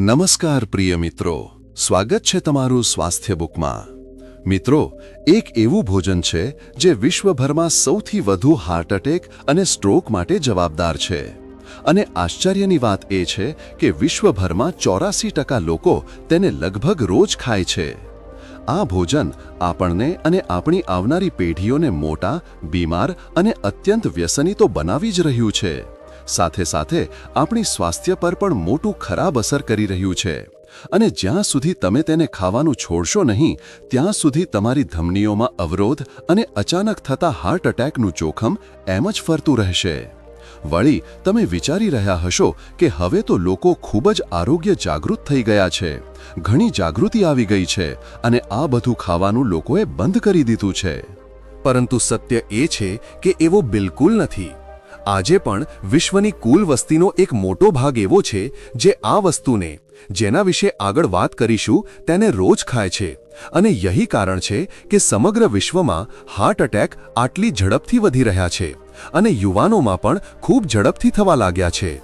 નમસ્કાર પ્રિય મિત્રો. સ્વાગત છે તમારું સ્વાસ્થ્ય બુકમાં. મિત્રો, એક એવું ભોજન છે જે વિશ્વભરમાં સૌથી વધુ હાર્ટ એટેક અને સ્ટ્રોક માટે જવાબદાર છે. અને આશ્ચર્યની વાત એ છે કે વિશ્વભરમાં ચોરાસી ટકા લોકો તેને લગભગ રોજ ખાય છે. આ ભોજન આપણને અને આપણી આવનારી પેઢીઓને મોટા, બીમાર અને અત્યંત વ્યસની તો બનાવી જ રહ્યું છે. સાથે સાથે આપણી સ્વાસ્થ્ય પર પણ મોટું ખરાબ અસર કરી રહ્યું છે. અને જ્યાં સુધી તમે તેને ખાવાનું છોડશો નહીં, ત્યાં સુધી તમારી ધમનીઓમાં અવરોધ અને અચાનક થતા હાર્ટ એટેકનું જોખમ એમ જ ફરતું રહેશે. વળી, તમે વિચારી રહ્યા હશો કે હવે તો લોકો ખૂબ જ આરોગ્ય જાગૃત થઈ ગયા છે. ઘણી જાગૃતિ આવી ગઈ છે અને આ બધું ખાવાનું લોકોએ બંધ કરી દીધું છે. પરંતુ સત્ય એ છે કે એવો બિલકુલ નથી. આજે પણ વિશ્વની કુલ વસ્તીનો એક મોટો ભાગ એવો છે જે આ વસ્તુને, જેના વિશે આગળ વાત કરીશું, તેને રોજ ખાય છે. અને યહી કારણ છે કે સમગ્ર વિશ્વમાં હાર્ટ એટેક આટલી ઝડપથી વધી રહ્યા છે અને યુવાનોમાં પણ ખૂબ ઝડપથી થવા લાગ્યા છે.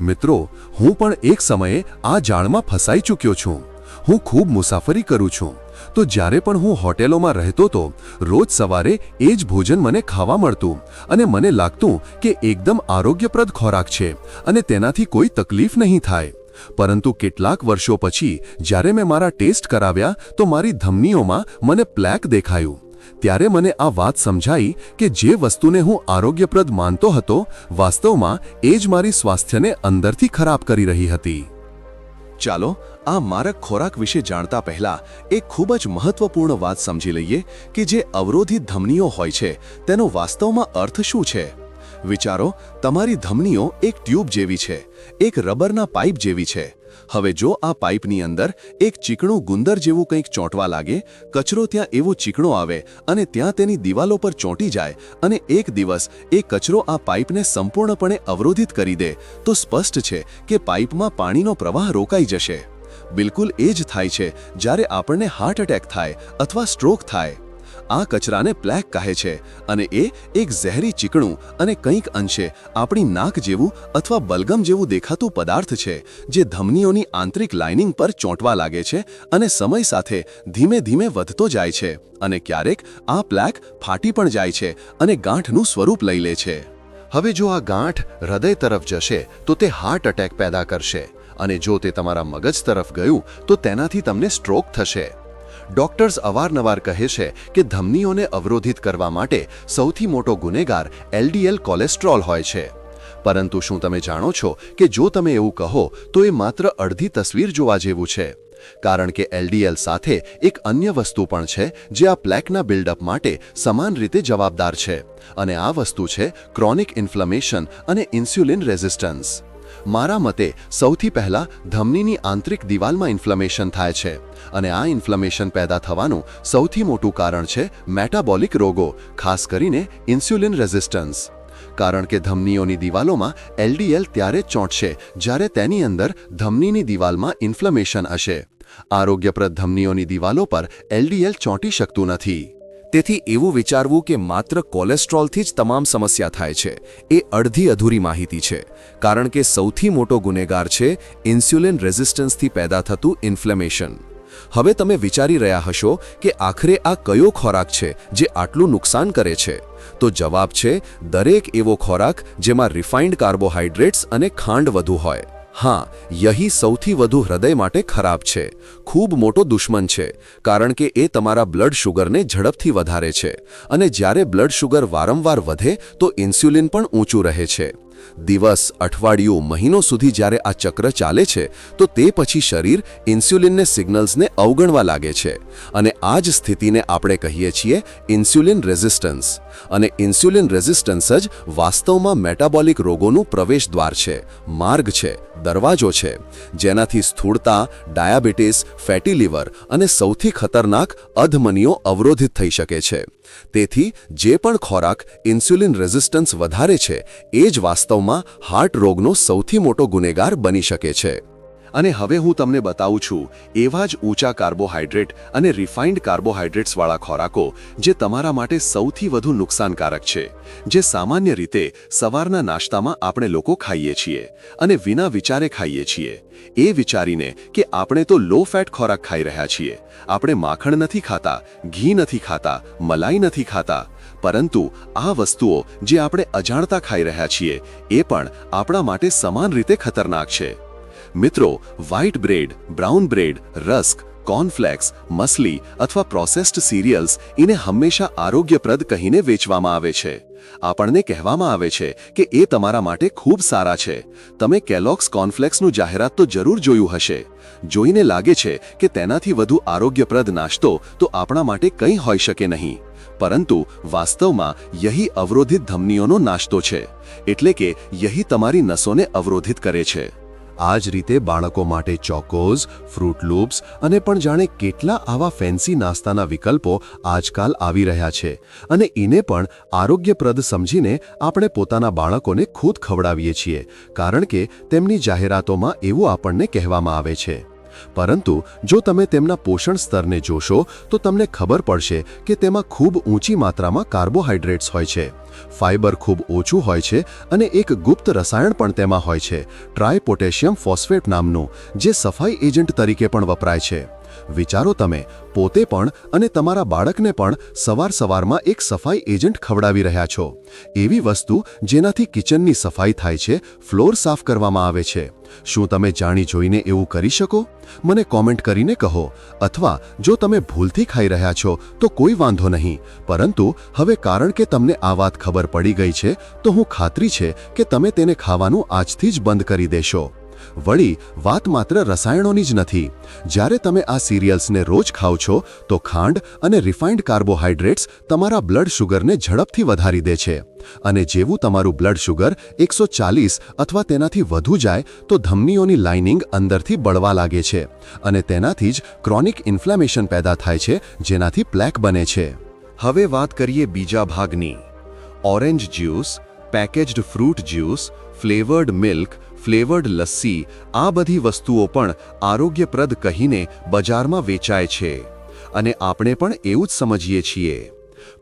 મિત્રો, હું પણ એક સમયે આ જાળમાં ફસાઈ ચૂક્યો છું. હું ખૂબ મુસાફરી કરું છું. તો જ્યારે પણ હું હોટેલોમાં રહેતો તો, રોજ સવારે એ જ ભોજન મને ખાવા મળતું અને મને લાગતું કે એકદમ આરોગ્યપ્રદ ખોરાક છે અને તેનાથી કોઈ તકલીફ નહીં થાય. પરંતુ કેટલાક વર્ષો પછી, જ્યારે મેં મારા ટેસ્ટ કરાવ્યા, તો મારી ધમનીઓમાં મને પ્લેક દેખાયું. ત્યારે મને આ વાત સમજાઈ કે જે વસ્તુને હું આરોગ્યપ્રદ માનતો હતો, વાસ્તવમાં એ જ મારી સ્વાસ્થ્યને અંદરથી ખરાબ કરી રહી હતી. ચાલો, આ મારક ખોરાક વિશે જાણતા પહેલા એક ખૂબ જ મહત્વપૂર્ણ વાત સમજી લઈએ કે જે અવરોધિત ધમનીઓ હોય છે, તેનો વાસ્તવમાં અર્થ શું છે? વિચારો, તમારી ધમનીઓ એક ટ્યુબ જેવી છે, એક રબરના પાઇપ જેવી છે. હવે જો આ પાઇપની અંદર એક ચીકણું ગુંદર જેવું કંઈક ચોંટવા લાગે, કચરો ત્યાં એવો ચીકણો આવે અને ત્યાં તેની દિવાલો પર ચોંટી જાય અને એક દિવસ એ કચરો આ પાઇપને સંપૂર્ણપણે અવરોધિત કરી દે, તો સ્પષ્ટ છે કે પાઇપમાં પાણીનો પ્રવાહ રોકાઈ જશે. બિલકુલ એ જ થાય છે જ્યારે આપણને હાર્ટ એટેક થાય અથવા સ્ટ્રોક થાય. આ કચરાને પ્લેક કહે છે અને એ એક ઝેરી ચીકણું અને કંઈક અંશે આપણી નાક જેવું અથવા બલગમ જેવું દેખાતું પદાર્થ છે, જે ધમનીઓની આંતરિક લાઇનિંગ પર ચોંટવા લાગે છે અને સમય સાથે ધીમે ધીમે વધતો જાય છે અને ક્યારેક આ પ્લેક ફાટી પણ જાય છે અને ગાંઠનું સ્વરૂપ લઈ લે છે. હવે જો આ ગાંઠ હૃદય તરફ જશે, તો તે હાર્ટ એટેક પેદા કરશે અને જો તે તમારા મગજ તરફ ગયું, તો તેનાથી તમને સ્ટ્રોક થશે. ડોક્ટર્સ અવારનવાર કહે છે કે ધમનીઓને અવરોધિત કરવા માટે સૌથી મોટો ગુનેગાર એલડીએલ કોલેસ્ટ્રોલ હોય છે. પરંતુ શું તમે જાણો છો કે જો તમે એવું કહો, તો એ માત્ર અડધી તસવીર જોવા જેવું છે? કારણ કે એલડીએલ સાથે એક અન્ય વસ્તુ પણ છે, જે આ પ્લેકના બિલ્ડઅપ માટે સમાન રીતે જવાબદાર છે. અને આ વસ્તુ છે ક્રોનિક ઇન્ફ્લેમેશન અને ઇન્સ્યુલિન રેઝિસ્ટન્સ. મારા મતે સૌથી પહેલા ધમનીની આંતરિક દિવાલમાં ઇન્ફ્લેમેશન થાય છે અને આ ઇન્ફ્લેમેશન પેદા થવાનું સૌથી મોટું કારણ છે મેટાબોલિક રોગો, ખાસ કરીને ઇન્સ્યુલિન રેઝિસ્ટન્સ કારણ કે ધમનીઓની દિવાલોમાં એલડીએલ ત્યારે ચોંટશે જ્યારે તેની અંદર ધમનીની દિવાલમાં ઇન્ફ્લેમેશન હશે. આરોગ્યપ્રદ ધમનીઓની દિવાલો પર એલડીએલ ચોંટી શકતું નથી. તેથી એવું વિચારવું કે માત્ર કોલેસ્ટ્રોલથી જ તમામ સમસ્યા થાય છે, એ અડધી અધૂરી માહિતી છે, કારણ કે સૌથી મોટો ગુનેગાર છે ઇન્સ્યુલિન રેઝિસ્ટન્સથી પેદા થતું ઇન્ફ્લેમેશન. હવે તમે વિચારી રહ્યા હશો કે આખરે આ કયો ખોરાક છે જે આટલું નુકસાન કરે છે? તો જવાબ છે, દરેક એવો ખોરાક જેમાં રિફાઇન્ડ કાર્બોહાઈડ્રેટ્સ અને ખાંડ વધુ હોય. હા, યહી સૌથી વધુ હૃદય માટે ખરાબ છે. ખૂબ મોટો દુશ્મન છે, કારણ કે એ તમારા બ્લડ શુગરને ઝડપથી વધારે છે. અને જ્યારે બ્લડ શુગર વારંવાર વધે, તો ઇન્સ્યુલિન પણ ઊંચું રહે છે. દિવસ, અઠવાડિયું, મહિનો સુધી જ્યારે આ ચક્ર ચાલે છે, તો તે પછી શરીર ઇન્સ્યુલિનને સિગ્નલ્સને અવગણવા લાગે છે. અને આ જ સ્થિતિને આપણે કહીએ છીએ ઇન્સ્યુલિન રેઝિસ્ટન્સ. અને ઇન્સ્યુલિન રેઝિસ્ટન્સ જ વાસ્તવમાં મેટાબોલિક રોગોનું પ્રવેશદ્વાર છે, માર્ગ છે. દરવાજો છે, જેનાથી સ્થૂળતા, ડાયાબિટીસ, ફેટી લીવર અને સૌથી ખતરનાક અધમનીઓ અવરોધિત થઈ શકે છે. તેથી, જે પણ ખોરાક ઇન્સ્યુલિન રેઝિસ્ટન્સ વધારે છે, એ જ વાસ્તવમાં હાર્ટ રોગનો સૌથી મોટો ગુનેગાર બની શકે છે. અને હવે હું તમને બતાવું છું, એવા જ ઊંચા કાર્બોહાઈડ્રેટ અને રિફાઇન્ડ કાર્બોહાઈડ્રેટ્સવાળા ખોરાકો જે તમારા માટે સૌથી વધુ નુકસાનકારક છે, જે સામાન્ય રીતે સવારના નાસ્તામાં આપણે લોકો ખાઈએ છીએ અને વિના વિચારે ખાઈએ છીએ. એ વિચારીને કે આપણે તો લો ફેટ ખોરાક ખાઈ રહ્યા છીએ, આપણે માખણ નથી ખાતા, ઘી નથી ખાતા, મલાઈ નથી ખાતા, પરંતુ આ વસ્તુઓ જે આપણે અજાણતા ખાઈ રહ્યા છીએ, એ પણ આપણા માટે સમાન રીતે ખતરનાક છે. મિત્રો white bread brown bread rusk cornflakes muesli અથવા પ્રોસેસ્ડ સિરિયલ્સ એને હંમેશા આરોગ્યપ્રદ કહીને વેચવામાં આવે છે. આપણને કહેવામાં આવે છે કે એ તમારા માટે ખૂબ સારા છે. તમે કેલોક્સ કોર્નફ્લેક્સનું જાહેરાત તો જરૂર જોયું હશે. જોઈને લાગે છે કે તેનાથી વધુ આરોગ્યપ્રદ નાસ્તો તો આપણા માટે કંઈ હોઈ શકે નહીં. પરંતુ વાસ્તવમાં યહી અવરોધિત ધમનીઓનો નાસ્તો છે. એટલે કે યહી તમારી નસોને અવરોધિત કરે છે. આ જ રીતે બાળકો માટે ચોકોઝ, ફ્રૂટ લૂપ્સ અને પણ જાણે કેટલા આવા ફેન્સી નાસ્તાના વિકલ્પો આજકાલ આવી રહ્યા છે. અને એને પણ આરોગ્યપ્રદ સમજીને આપણે પોતાના બાળકોને ખુદ ખવડાવીએ છીએ, કારણ કે તેમની જાહેરાતોમાં એવું આપણને કહેવામાં આવે છે. પરંતુ જો તમે તેમના પોષણ સ્તરને જોશો, તો તમને ખબર પડશે કે તેમાં ખૂબ ઊંચી માત્રામાં કાર્બોહાઈડ્રેટ્સ હોય છે. ફાઇબર ખૂબ ઓછું હોય છે અને એક ગુપ્ત રસાયણ પણ તેમાં હોય છે ટ્રાય પોટેશિયમ ફોસ્ફેટ નામનું, જે સફાઈ એજન્ટ તરીકે પણ વપરાય છે. વિચારો તમે, પોતે પણ અને તમારા બાળકને પણ સવાર સવારમાં એક સફાઈ એજન્ટ ખવડાવી રહ્યા છો. એવી વસ્તુ જેનાથી કિચનની સફાઈ થાય છે, ફ્લોર સાફ કરવામાં આવે છે. શું તમે જાણી જોઈને એવું કરી શકો? મને કોમેન્ટ કરીને કહો. અથવા જો તમે ભૂલથી ખાઈ રહ્યા છો, તો કોઈ વાંધો નહીં. પરંતુ હવે કારણ કે તમને આ વાત ખબર પડી ગઈ છે, તો હું ખાતરી છે કે તમે તેને ખાવાનું આજથી જ બંધ કરી દેશો. વળી વાત માત્ર રસાયણોની જ નથી. જ્યારે તમે આ સિરિયલ્સને રોજ ખાઓ છો, તો ખાંડ અને રિફાઇન્ડ કાર્બોહાઈડ્રેટ્સ તમારા બ્લડ શુગરને ઝડપથી વધારી દે છે. અને જેવું તમારું બ્લડ શુગર એકસો ચાલીસ અથવા તેનાથી વધુ જાય, તો ધમનીઓની લાઇનિંગ અંદરથી બળવા લાગે છે. અને તેનાથી જ ક્રોનિક ઇન્ફ્લેમેશન પેદા થાય છે, જેનાથી પ્લેક બને છે. હવે વાત કરીએ બીજા ભાગની. Orange juice, packaged fruit juice, flavoured milk flavoured lassi આ બધી વસ્તુઓ પણ આરોગ્યપ્રદ કહીને બજારમાં વેચાય છે. અને આપણે પણ એવું જ સમજીએ છીએ.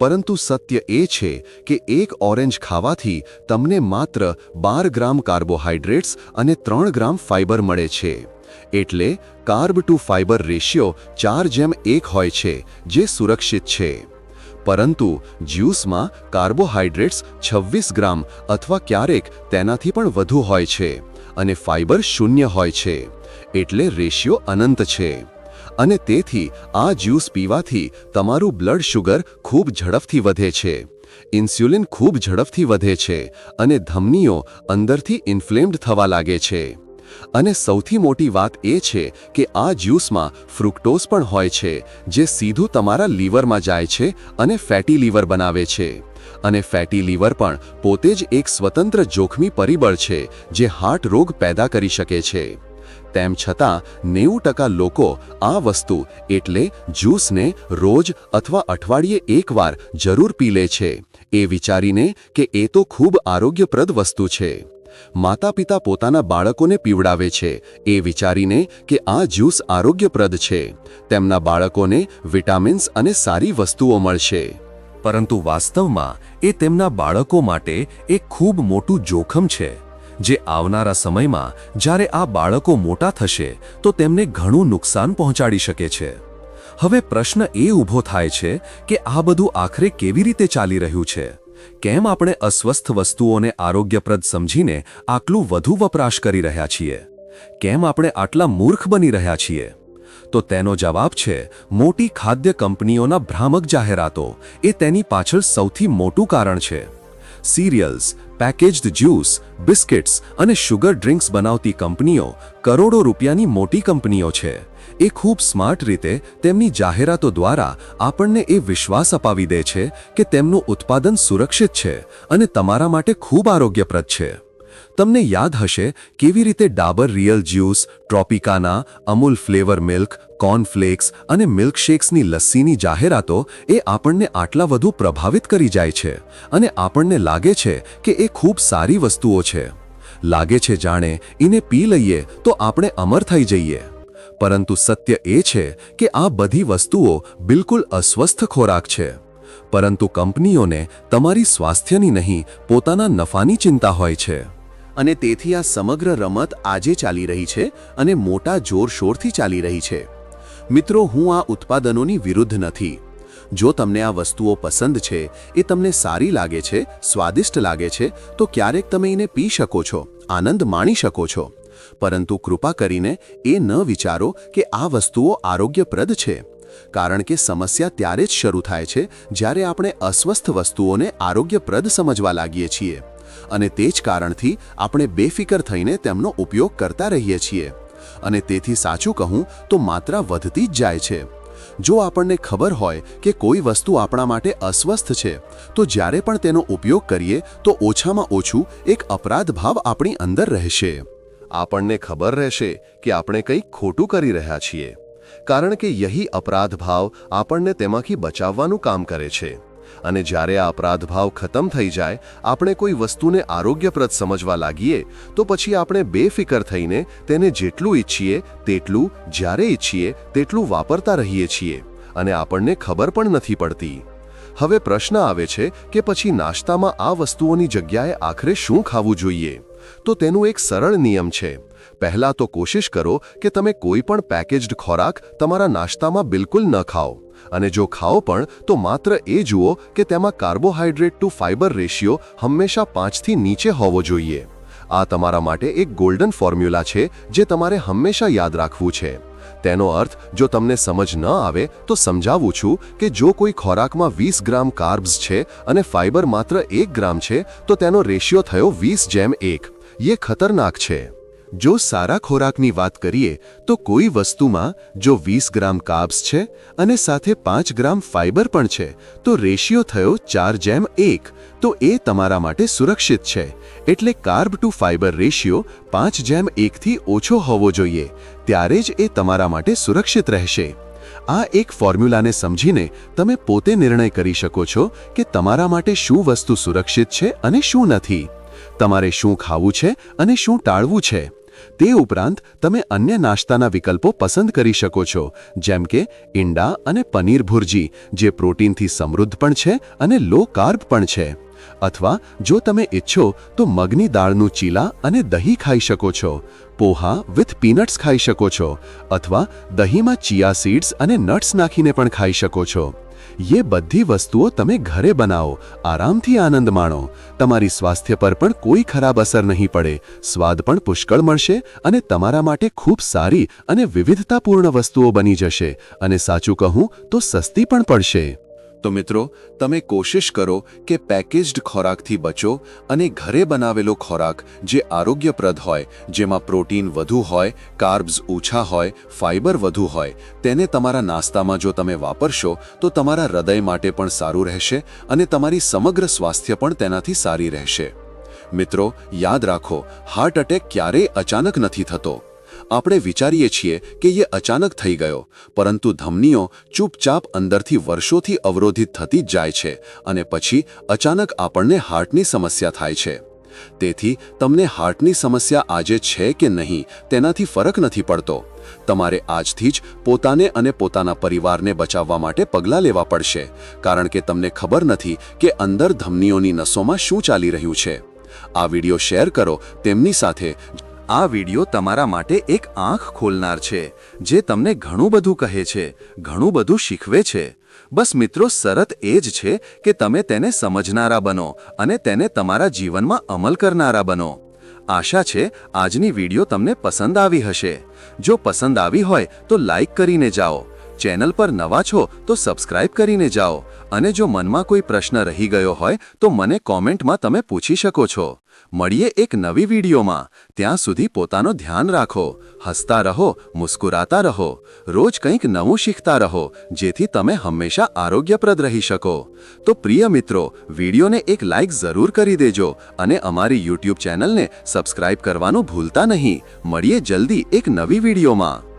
પરંતુ સત્ય એ છે કે એક ઓરેન્જ ખાવાથી તમને માત્ર બાર ગ્રામ કાર્બોહાઈડ્રેટ્સ અને ત્રણ ગ્રામ ફાઇબર મળે છે. એટલે કાર્બ ટુ ફાઇબર રેશિયો ચાર જેમ એક હોય છે, જે સુરક્ષિત છે. પરંતુ જ્યુસમાં કાર્બોહાઈડ્રેટ્સ છવ્વીસ ગ્રામ અથવા ક્યારેક તેનાથી પણ વધુ હોય છે. અને ફાઇબર શૂન્ય હોય છે. એટલે રેશિયો અનંત છે. અને તેથી આ જ્યુસ પીવાથી તમારું બ્લડ શુગર ખૂબ ઝડપથી વધે છે. ઇન્સ્યુલિન ખૂબ ઝડપથી વધે છે અને ધમનીઓ અંદરથી ઇન્ફ્લેમ્ડ થવા લાગે છે. અને સૌથી મોટી વાત એ છે કે આ જ્યુસમાં ફ્રુક્ટોઝ પણ હોય છે, જે સીધું તમારા લીવરમાં જાય છે અને ફેટી લીવર બનાવે છે. અને ફેટી લીવર પણ પોતે જ એક સ્વતંત્ર જોખમી પરિબળ છે, જે હાર્ટ રોગ પેદા કરી શકે છે. તેમ છતાં, નેવું ટકા લોકો આ વસ્તુ એટલે જ્યુસને રોજ અથવા અઠવાડિયે એકવાર જરૂર પી લે છે. એ વિચારીને કે એ તો ખૂબ આરોગ્યપ્રદ વસ્તુ છે. માતા પિતા પોતાના બાળકોને પીવડાવે છે. એ વિચારીને કે આ જ્યુસ આરોગ્યપ્રદ છે. તેમના બાળકોને વિટામિન્સ અને સારી વસ્તુઓ મળશે. પરંતુ વાસ્તવમાં એ તેમના બાળકો માટે એક ખૂબ મોટું જોખમ છે, જે આવનારા સમયમાં જ્યારે આ બાળકો મોટા થશે, તો તેમને ઘણું નુકસાન પહોંચાડી શકે છે. હવે પ્રશ્ન એ ઊભો થાય છે કે આ બધું આખરે કેવી રીતે ચાલી રહ્યું છે? કેમ આપણે અસ્વસ્થ વસ્તુઓને આરોગ્યપ્રદ સમજીને આટલું વધુ વપરાશ કરી રહ્યા છીએ? કેમ આપણે આટલા મૂર્ખ બની રહ્યા છીએ? તો તેનો જવાબ છે, મોટી ખાદ્ય કંપનીઓના ભ્રામક જાહેરાતો. એ તેની પાછળ સૌથી મોટું કારણ છે. સિરિયલ્સ પેકેજ્ડ જ્યુસ બિસ્કિટ્સ અને શુગર ડ્રિંક્સ બનાવતી કંપનીઓ કરોડો રૂપિયાની મોટી કંપનીઓ છે. એ ખૂબ સ્માર્ટ રીતે તેમની જાહેરાતો દ્વારા આપણને એ વિશ્વાસ અપાવી દે છે કે તેમનું ઉત્પાદન સુરક્ષિત છે અને તમારા માટે ખૂબ આરોગ્યપ્રદ છે. તમને યાદ હશે કેવી રીતે Dabur Real juice, Tropicana, Amul flavour milk cornflakes અને મિલ્કશેક્સની લસ્સીની જાહેરાતો એ આપણને આટલા વધુ પ્રભાવિત કરી જાય છે અને આપણને લાગે છે કે એ ખૂબ સારી વસ્તુઓ છે. લાગે છે જાણે એને પી લઈએ તો આપણે અમર થઈ જઈએ. પરંતુ સત્ય એ છે કે આ બધી વસ્તુઓ બિલકુલ અસ્વસ્થ ખોરાક છે. પરંતુ કંપનીઓને તમારી સ્વાસ્થ્યની નહીં, પોતાના નફાની ચિંતા હોય છે. અને તેથી આ સમગ્ર રમત આજે ચાલી રહી છે અને મોટા જોરશોરથી ચાલી રહી છે. મિત્રો, હું આ ઉત્પાદનોની વિરુદ્ધ નથી. જો તમને આ વસ્તુઓ પસંદ છે, એ તમને સારી લાગે છે, સ્વાદિષ્ટ લાગે છે, તો ક્યારેક તમે એને પી શકો છો, આનંદ માણી શકો છો. પરંતુ કૃપા કરીને એ ન વિચારો કે આ વસ્તુઓ આરોગ્યપ્રદ છે. કારણ કે સમસ્યા ત્યારે જ શરૂ થાય છે જ્યારે આપણે અસ્વસ્થ વસ્તુઓને આરોગ્યપ્રદ સમજવા લાગીએ છીએ. અને તે જ કારણથી આપણે બેફિકર થઈને તેમનો ઉપયોગ કરતા રહીએ છીએ. અને તેથી સાચું કહું તો માત્રા વધતી જ જાય છે. જો આપણને ખબર હોય કે કોઈ વસ્તુ આપણા માટે અસ્વસ્થ છે, તો જ્યારે પણ તેનો ઉપયોગ કરીએ, તો ઓછામાં ઓછું એક અપરાધ ભાવ આપણી અંદર રહેશે. આપણને ખબર રહેશે કે આપણે કંઈક ખોટું કરી રહ્યા છીએ. કારણ કે યહી અપરાધ ભાવ આપણને તેમાંથી બચાવવાનું કામ કરે છે. અને જ્યારે આ અપરાધભાવ ખતમ થઈ જાય, આપણે કોઈ વસ્તુને આરોગ્યપ્રદ સમજવા લાગીએ, તો પછી આપણે બેફિકર થઈને તેને જેટલું ઈચ્છીએ, તેટલું જ્યારે ઈચ્છીએ, તેટલું વાપરતા રહીએ છીએ. અને આપણને ખબર પણ નથી પડતી. હવે પ્રશ્ન આવે છે કે પછી નાસ્તામાં આ વસ્તુઓની જગ્યાએ આખરે શું ખાવું જોઈએ? તો તેનું એક સરળ નિયમ છે. પહેલા તો કોશિશ કરો કે તમે કોઈ પણ પેકેજ્ડ ખોરાક તમારા નાસ્તામાં બિલકુલ ન ખાઓ. અને જો ખાઓ પણ, તો માત્ર એ જુઓ કે તેમાં કાર્બોહાઈડ્રેટ ટુ ફાઇબર રેશિયો હંમેશા પાંચથી નીચે હોવો જોઈએ. આ તમારા માટે એક ગોલ્ડન ફોર્મ્યુલા છે, જે તમારે હંમેશા યાદ રાખવું છે. તેનો અર્થ, જો તમને સમજ ન આવે, તો સમજાવું છું કે જો કોઈ ખોરાકમાં વીસ ગ્રામ કાર્બ્સ છે અને ફાઇબર માત્ર એક ગ્રામ છે, તો તેનો રેશિયો થયો વીસ જેમ એક. ये ખતરનાક છે. જો સારા ખોરાકની વાત કરીએ, તો કોઈ વસ્તુમાં જો વીસ ગ્રામ કાર્બ્સ છે અને સાથે પાંચ ગ્રામ ફાઇબર પણ છે, તો રેશિયો થયો ચાર જેમ એક, તો એ તમારા માટે સુરક્ષિત છે. એટલે કાર્બ ટુ ફાઇબર રેશિયો પાંચ જેમ એકથી ઓછો હોવો જોઈએ. ત્યારે જ એ તમારા માટે સુરક્ષિત રહેશે. આ એક ફોર્મ્યુલાને સમજીને તમે પોતે નિર્ણય કરી શકો છો કે તમારા માટે શું વસ્તુ સુરક્ષિત છે અને શું નથી. તમારે શું ખાવું છે અને શું ટાળવું છે. તે ઉપરાંત, તમે અન્ય નાસ્તાના વિકલ્પો પસંદ કરી શકો છો, જેમ કે ઈંડા અને પનીર ભુરજી, જે પ્રોટીનથી સમૃદ્ધ પણ છે અને લો કાર્બ પણ છે. અથવા, જો તમે ઈચ્છો તો મગની દાળનું ચીલા અને દહીં ખાઈ શકો છો, પોહા વિથ પીનટ્સ ખાઈ શકો છો, અથવા દહીંમાં ચિયા સીડ્સ અને નટ્સ નાખીને પણ ખાઈ શકો છો. ये બધી વસ્તુઓ તમે ઘરે બનાવો, આરામથી આનંદ માણો. તમારી સ્વાસ્થ્ય પર પણ કોઈ ખરાબ અસર નહીં પડે. સ્વાદ પણ પુષ્કળ મળશે અને તમારા માટે ખૂબ સારી અને વિવિધતાપૂર્ણ વસ્તુઓ બની જશે. અને સાચું કહું તો સસ્તી પણ પડશે. તો મિત્રો, તમે કોશિશ કરો કે પેકેજ્ડ ખોરાકથી બચો અને ઘરે બનાવેલો ખોરાક જે આરોગ્યપ્રદ હોય, જેમાં પ્રોટીન વધુ હોય, કાર્બ્સ ઓછા હોય ફાઇબર વધુ હોય, તેને તમારા નાસ્તામાં જો તમે વાપરશો, તો તમારા હૃદય માટે પણ સારું રહેશે અને તમારી સમગ્ર સ્વાસ્થ્ય પણ તેનાથી સારી રહેશે. મિત્રો, યાદ રાખો, હાર્ટ એટેક ક્યારેય અચાનક નથી થતો. આપણે વિચારીએ છીએ કે એ અચાનક થઈ ગયો, પરંતુ ધમનીઓ ચૂપચાપ અંદરથી વર્ષોથી અવરોધિત થતી જાય છે અને પછી અચાનક આપણને હાર્ટની સમસ્યા થાય છે. તેથી, તમને હાર્ટની સમસ્યા આજે છે કે નહીં, તેનાથી ફરક નથી પડતો. તમારે આજથી જ પોતાને અને પોતાના પરિવારને બચાવવા માટે પગલાં લેવા પડશે, કારણ કે તમને ખબર નથી કે અંદર ધમનીઓની નસોમાં શું ચાલી રહ્યું છે. આ વિડિયો શેર કરો, તેમની સાથે આ વિડિયો તમારા માટે એક આંખ ખોલનાર છે, જે તમને ઘણું બધું કહે છે, ઘણું બધું શીખવે છે. બસ મિત્રો, શરત એ જ છે કે તમે તેને સમજનારા બનો અને તેને તમારા જીવનમાં અમલ કરનારા બનો. આશા છે, આજની વીડિયો તમને પસંદ આવી હશે. જો પસંદ આવી હોય તો લાઈક કરીને જાઓ. ચેનલ પર નવા છો તો સબસ્ક્રાઇબ કરીને જાઓ. અને જો મનમાં કોઈ પ્રશ્ન રહી ગયો હોય તો મને કોમેન્ટમાં તમે પૂછી શકો છો. મળીએ એક નવી વિડીયોમાં. ત્યાં સુધી પોતાનો ધ્યાન રાખો. હસતા રહો, મુસ્કુરાતા રહો. રોજ કંઈક નવું શીખતા રહો, જેથી તમે હંમેશા આરોગ્યપ્રદ રહી શકો. તો પ્રિય મિત્રો, વિડીયોને એક લાઇક જરૂર કરી દેજો અને અમારી યુટ્યુબ ચેનલને સબસ્ક્રાઇબ કરવાનું ભૂલતા નહીં. મળીએ જલ્દી એક નવી વિડીયોમાં.